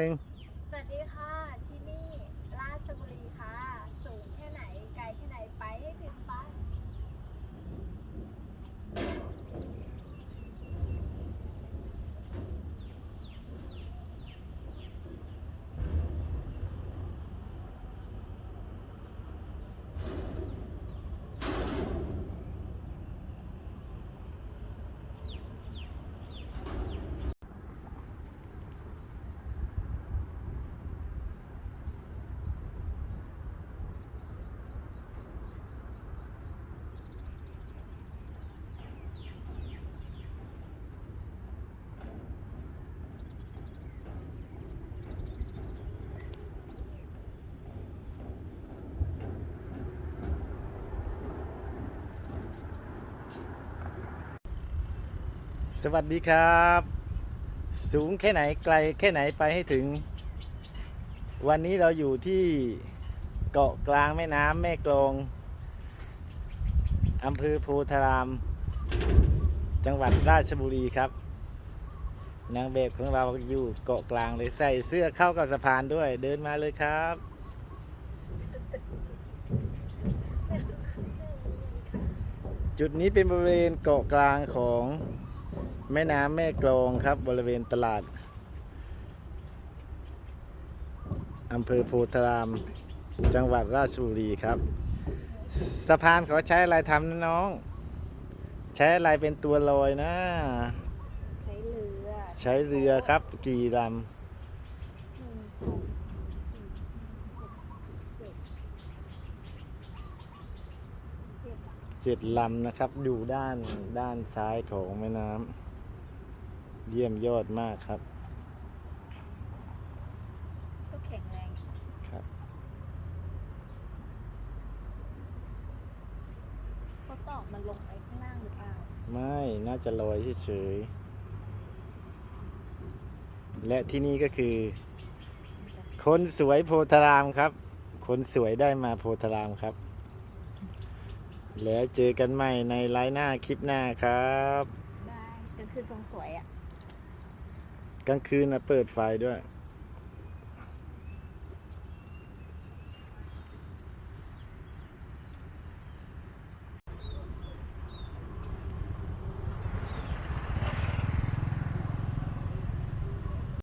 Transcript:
หนึ่ง สวัสดีค่ะ ที่นี่ราชบุรีค่ะ สูงแค่ไหน ไกลแค่ไหนไปให้ถึงบ้าน สวัสดีครับ สูงแค่ไหนไกลแค่ไหนไปให้ถึง วันนี้เราอยู่ที่เกาะกลางแม่น้ำแม่กลองอำเภอโพธาราม จังหวัดราชบุรีครับ นางแบบของเราอยู่เกาะกลางเลยใส่เสื้อเข้ากับสะพานด้วยเดินมาเลยครับ จุดนี้เป็นบริเวณเกาะกลางของ แม่น้ำแม่กลองครับ บริเวณตลาดอำเภอโพธาราม จังหวัดราชบุรีครับ สะพานเขาใช้อะไรทำนะน้อง ใช้อะไรเป็นตัวลอยนะ ใช้เรือ ใช้เรือครับ กี่ลำเจ็ดลำนะครับอยู่ด้านด้านซ้ายของแม่น้ำ เยี่ยมยอดมากครับ ก็แข็งแรงครับ เขาตอกมันลงไปข้างล่างหรือเปล่าไม่น่าจะลอยเฉยๆและที่นี่ก็คือ คนสวยโพธารามครับ คนสวยได้มาโพธารามครับ แล้วเจอกันใหม่ในไลน์หน้าคลิปหน้าครับ ได้ก็คือตรงสวยอะ กลางคืนนะเปิดไฟด้วย